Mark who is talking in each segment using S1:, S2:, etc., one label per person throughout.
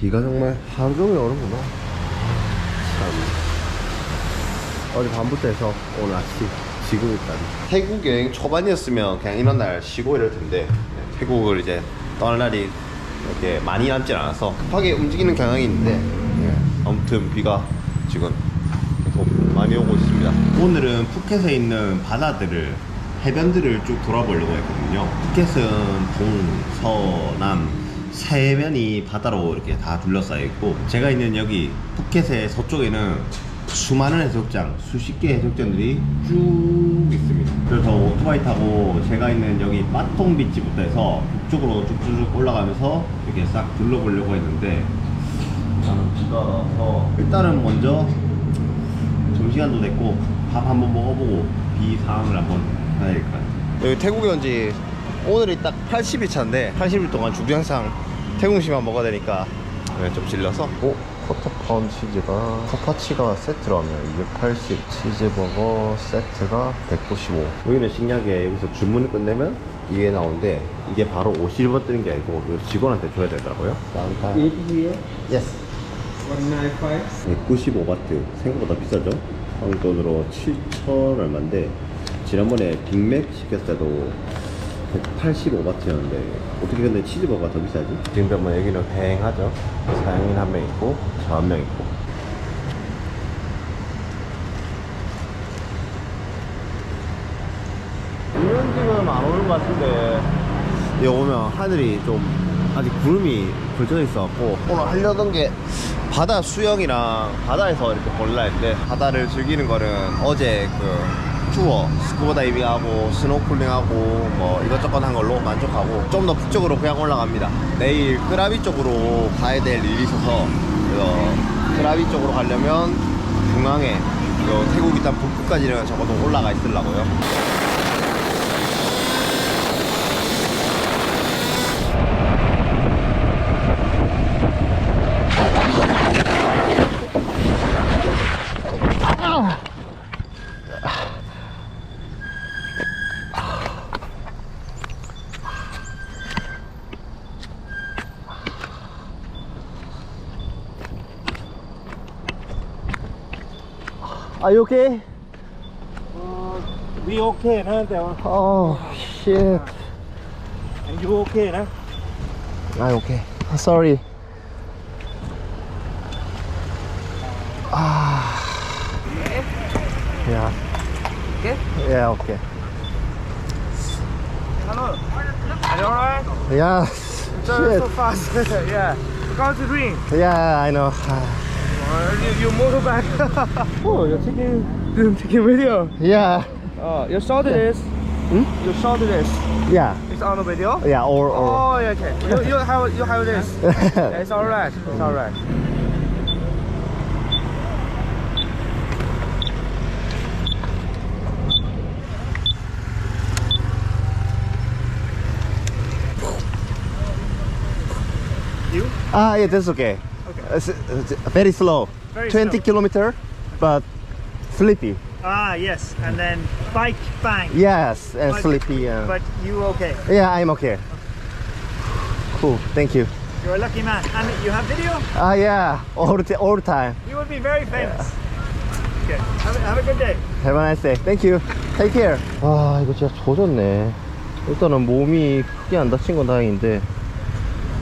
S1: 비가 정말 종일 오는구나. 참. 어제 밤부터 해서 오늘 아침 지금까지. 태국 여행 초반이었으면 그냥 이런 날 쉬고 이럴 텐데 네, 태국을 이제 떠날 날이 이렇게 많이 남진 않아서 급하게 움직이는 경향이 있는데 예, 아무튼 비가 지금 계속 많이 오고 있습니다. 오늘은 푸켓에 있는 바다들을 해변들을 쭉 돌아보려고 했거든요. 푸켓은 동, 서, 남 세 면이 바다로 이렇게 다 둘러싸여 있고 제가 있는 여기 푸켓의 서쪽에는 수많은 해수욕장, 수십 개의 해수욕장들이 쭉 있습니다. 그래서 오토바이 타고 제가 있는 여기 빠통 비치부터 해서 북쪽으로 쭉쭉쭉 올라가면서 이렇게 싹 둘러보려고 했는데 나는 비가 와서 일단은 먼저 점심시간도 됐고 밥 한번 먹어보고 비 상황을 한번 봐야 될 것 같아요. 여기 태국에 온 지 오늘이 딱 80일 차인데 80일 동안 주구장창 태국 음식만 먹어야 되니까. 네, 좀 질려서. 오? 커터파운 치즈가 카파치가 세트라면 280 치즈버거 세트가 195 여기는 신기하게 여기서 주문을 끝내면 이게 나오는데 이게 바로 50원 뜨는 게 아니고 이거 직원한테 줘야 되더라고요. 예스
S2: 195.
S1: 195 바트. 생각보다 비싸죠? 한국 돈으로 7천 얼마인데 지난번에 빅맥 시켰을 때도 185바트였는데 어떻게 근데 치즈버거가 더 비싸지? 지금 보면 여기는 다행하죠. 사장님 한명 있고 저 한 명 있고. 이런 지금 안 오는 것 같은데. 여기 오면 하늘이 좀 아직 구름이 걸쳐져 있어갖고 오늘 하려던 게 바다 수영이랑 바다에서 이렇게 볼라 했는데 바다를 즐기는 거는 어제 그 투어 스쿠버 다이빙 하고 스노클링 하고 뭐 이것저것 한 걸로 만족하고 좀 더 북쪽으로 그냥 올라갑니다. 내일 끄라비 쪽으로 가야 될 일이 있어서 그래서 끄라비 쪽으로 가려면 중앙에 그 태국 일단 북부까지는 적어도 올라가 있으려고요 Are you okay?
S2: Uh, we okay, huh?
S1: Oh, shit.
S2: And you okay, huh?
S1: I okay. Sorry. Ah. Yeah.
S2: Okay?
S1: Yeah, okay.
S2: Hello. Are you alright?
S1: Yeah.
S2: So, so fast. yeah. Because it rain.
S1: Yeah, I know
S2: you, you motorbike oh you're taking you're taking video.
S1: Yeah.
S2: Uh, you saw this
S1: Hmm?
S2: you saw this
S1: Yeah.
S2: It's on the video?
S1: Yeah or or.
S2: Oh yeah, okay. You, you have you have this Yeah, it's alright it's alright. You?
S1: Ah yeah that's okay.
S2: Okay.
S1: It's, it's very slow
S2: Very
S1: 20
S2: slow.
S1: kilometer but sleepy
S2: Ah, yes, and then bike bang.
S1: Yes and
S2: But-
S1: sleepy and
S2: But you okay?
S1: Yeah I'm okay Cool thank you
S2: You're a lucky man. And you have video?
S1: Ah yeah all the, all the time
S2: You will be very famous. Okay. Have, a- have a good day.
S1: Have a nice day. Thank you. Take care. 아, 이거 진짜 조졌네. 일단은 몸이 크게 안 다친 건 다행인데,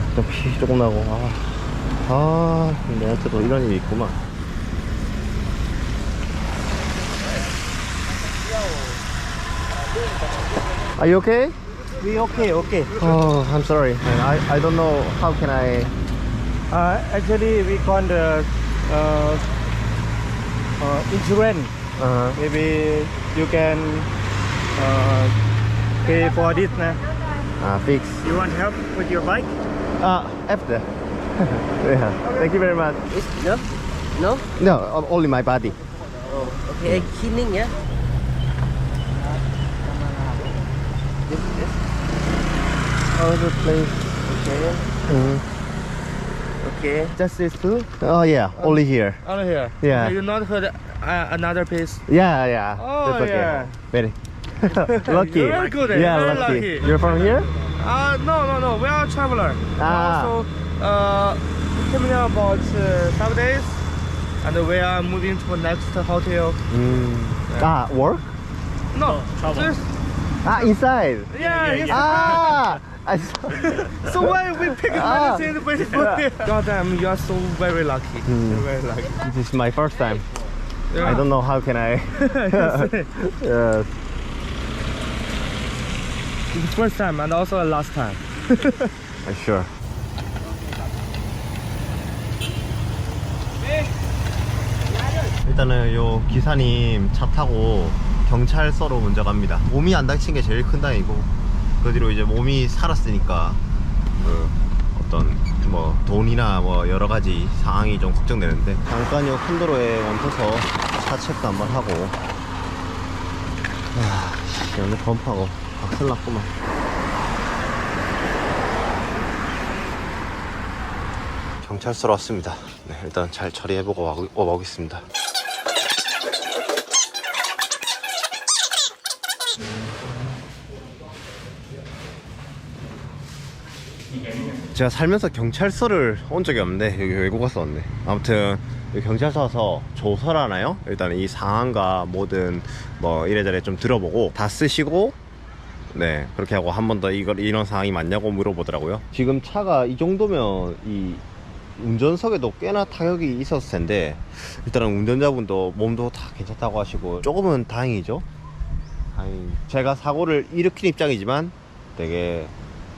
S1: 일단 피 조금 나고, 아, 아, 내한테도 이런 일이 있구만. Are you okay?
S2: We okay, okay.
S1: Oh, I'm sorry. man. I, I don't know how can I.
S2: Uh, actually, we got the uh, uh, insurance.
S1: Uh,
S2: Maybe you can uh, pay for this. Nah.
S1: uh, fix.
S2: You want help with your bike?
S1: Uh, after. yeah. Thank you very much.
S3: No? No?
S1: No, only my body.
S3: Oh, okay. Cleaning, yeah? This, this.
S1: Oh, the place.
S3: Okay.
S1: Mhm.
S3: Okay.
S1: Just this two? Oh yeah, only here.
S2: Only here.
S1: Yeah.
S2: You not heard uh, another piece?
S1: Yeah, yeah.
S2: Oh,
S1: okay.
S2: yeah.
S1: Very lucky.
S2: You're very good, eh?
S1: Yeah,
S2: Very
S1: lucky.
S2: lucky.
S1: You're from here?
S2: Uh, no, no, no. We are a traveler.
S1: Ah.
S2: So uh, we came here about uh, five days, and we are moving to the next hotel.
S1: Mm. Yeah. Ah, work?
S2: No, oh, travel. Just,
S1: ah, inside.
S2: Yeah,
S1: inside. Ah.
S2: so why we pick
S1: ah.
S2: medicine but yeah. God damn, you are so very lucky.
S1: Mm.
S2: very lucky.
S1: This is my first time.
S2: Yeah.
S1: I don't know how can I. yes. yes.
S2: It's first time and also last time.
S1: Sure. 일단은 요 기사님 차 타고 경찰서로 먼저 갑니다. 몸이 안 다친 게 제일 큰 다행이고 그 뒤로 이제 몸이 살았으니까 그 어떤 뭐 돈이나 뭐 여러 가지 상황이 좀 걱정되는데 잠깐 요큰 도로에 멈춰서 차 체크 한번 하고 아, 씨, 오늘 범퍼가 박살났구만. 경찰서로 왔습니다. 네, 일단 잘 처리해보고 와- 와보겠습니다. 제가 살면서 경찰서를 온 적이 없는데 여기 외국 가서 왔네. 아무튼 경찰서 와서 조서라나요? 일단 이 상황과 뭐든 뭐 이래저래 좀 들어보고 다 쓰시고 네 그렇게 하고 한 번 더 이걸 이런 상황이 맞냐고 물어보더라고요. 지금 차가 이 정도면 이 운전석에도 꽤나 타격이 있었을 텐데 일단은 운전자분도 몸도 다 괜찮다고 하시고 조금은 다행이죠. 다행. 제가 사고를 일으킨 입장이지만 되게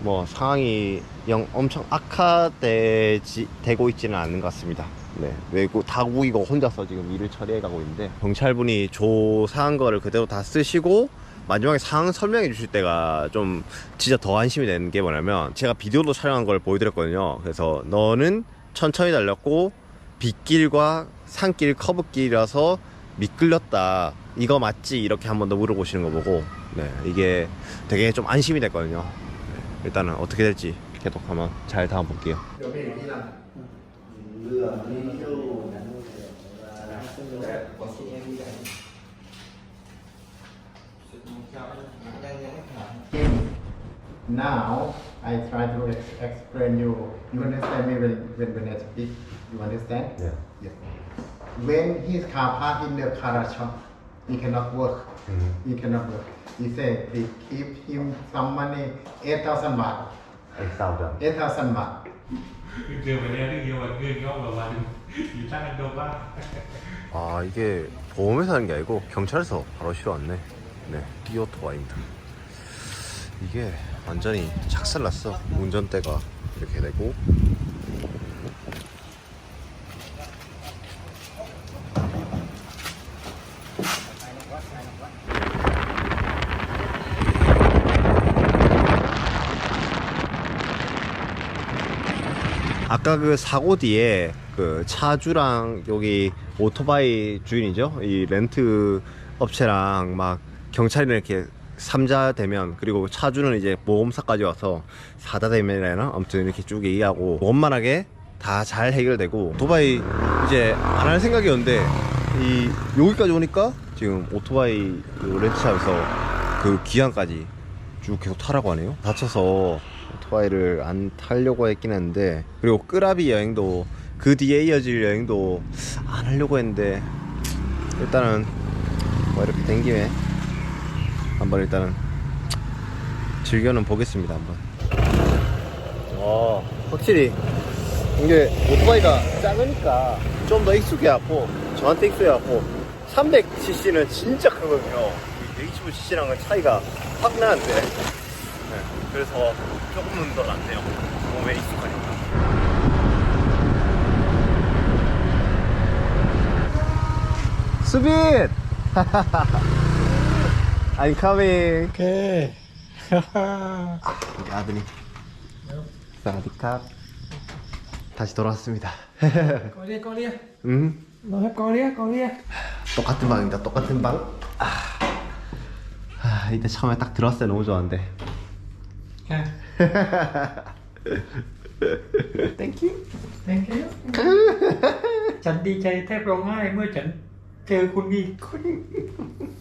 S1: 뭐 상황이 영 엄청 악화되지 되고 있지는 않는 것 같습니다. 네, 외국 다국이고 혼자서 지금 일을 처리해 가고 있는데 경찰분이 조사한 거를 그대로 다 쓰시고 마지막에 상황 설명해 주실 때가 좀 진짜 더 안심이 되는 게 뭐냐면 제가 비디오도 촬영한 걸 보여드렸거든요. 그래서 너는 천천히 달렸고 빗길과 산길 커브길이라서 미끌렸다. 이거 맞지? 이렇게 한 번 더 물어보시는 거 보고 네, 이게 되게 좀 안심이 됐거든요. 네, 일단은 어떻게 될지 계속 한번 잘 다음 볼게요.
S4: Now I try to ex- explain you. You understand me when, when, when I speak? You understand?
S1: Yeah.
S4: Yes. When his car parked in the car shop, he cannot work. He cannot work. He said they keep him some money, 8,000 baht. 8,000 baht.
S5: 그 왜냐면 이게 완전 영어 완전 이상한 거 봐.
S1: 아 이게 보험회사 하는 게 아니고 경찰서 바로 실어왔네 네 띠오토바입니다 이게 완전히 착살났어 운전대가 이렇게 되고 아까 그 사고 뒤에 그 차주랑 여기 오토바이 주인이죠. 이 렌트 업체랑 막 경찰이 이렇게 삼자 되면 그리고 차주는 이제 보험사까지 와서 사다 대면이나 아무튼 이렇게 쭉 얘기하고 원만하게 다 잘 해결되고 오토바이 이제 안 할 생각이었는데 이 여기까지 오니까 지금 오토바이 그 렌트샵에서 그 기한까지 쭉 계속 타라고 하네요. 다쳐서 오토바이를 안 타려고 했긴 했는데 그리고 끄라비 여행도 그 뒤에 이어질 여행도 안 하려고 했는데 일단은 뭐 이렇게 된 김에 한번 일단은 즐겨는 보겠습니다 한번. 어 확실히 이게 오토바이가 작으니까 좀 더 익숙해갖고 저한테 익숙해갖고 300cc는 진짜 크거든요. 125cc랑은 차이가 확 나는데. 네, 그래서 조금은 더 낫네요. 몸에 익숙하니까. 수빈 I'm coming
S2: Okay.
S1: 우리 아드님 사디캅 다시 돌아왔습니다
S5: Coi đi, coi đi.
S1: 음
S5: Nói coi đi, coi đi.
S1: 똑같은 방입니다. 똑같은 방. 아, 아 이때 처음에 딱 들어왔을 때 너무 좋았는데.
S5: Ha.
S1: Thank you.
S5: Thank you. ฉันดีใจแทบร้องไห้เมื่อฉันเจอคุณอีกคน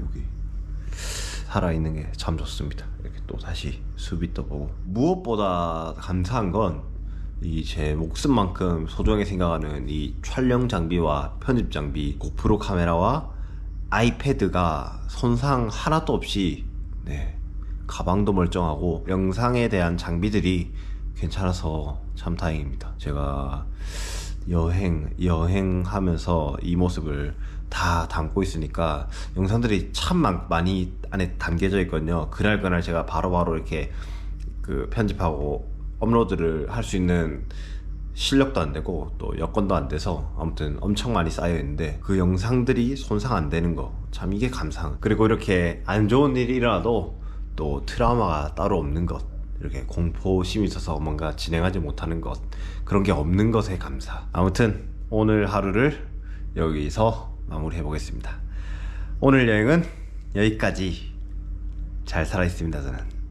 S1: 여기 살아 있는 게 참 좋습니다. 이렇게 또 다시 수비 떠보고 무엇보다 감사한 건 이제 목숨만큼 소중하게 생각하는 이 촬영 장비와 편집 장비, 고프로 카메라와 아이패드가 손상 하나도 없이 네 가방도 멀쩡하고 영상에 대한 장비들이 괜찮아서 참 다행입니다. 제가 여행 여행하면서 이 모습을 다 담고 있으니까 영상들이 참 많- 많이 안에 담겨져 있거든요. 그날 그날 제가 바로 바로 이렇게 그 편집하고 업로드를 할 수 있는 실력도 안 되고 또 여건도 안 돼서 아무튼 엄청 많이 쌓여 있는데 그 영상들이 손상 안 되는 거 참 이게 감상 그리고 이렇게 안 좋은 일이 일어나도 또 트라우마가 따로 없는 것 이렇게 공포심이 있어서 뭔가 진행하지 못하는 것 그런 게 없는 것에 감사 아무튼 오늘 하루를 여기서 마무리해 보겠습니다. 오늘 여행은 여기까지. 잘 살아 있습니다 저는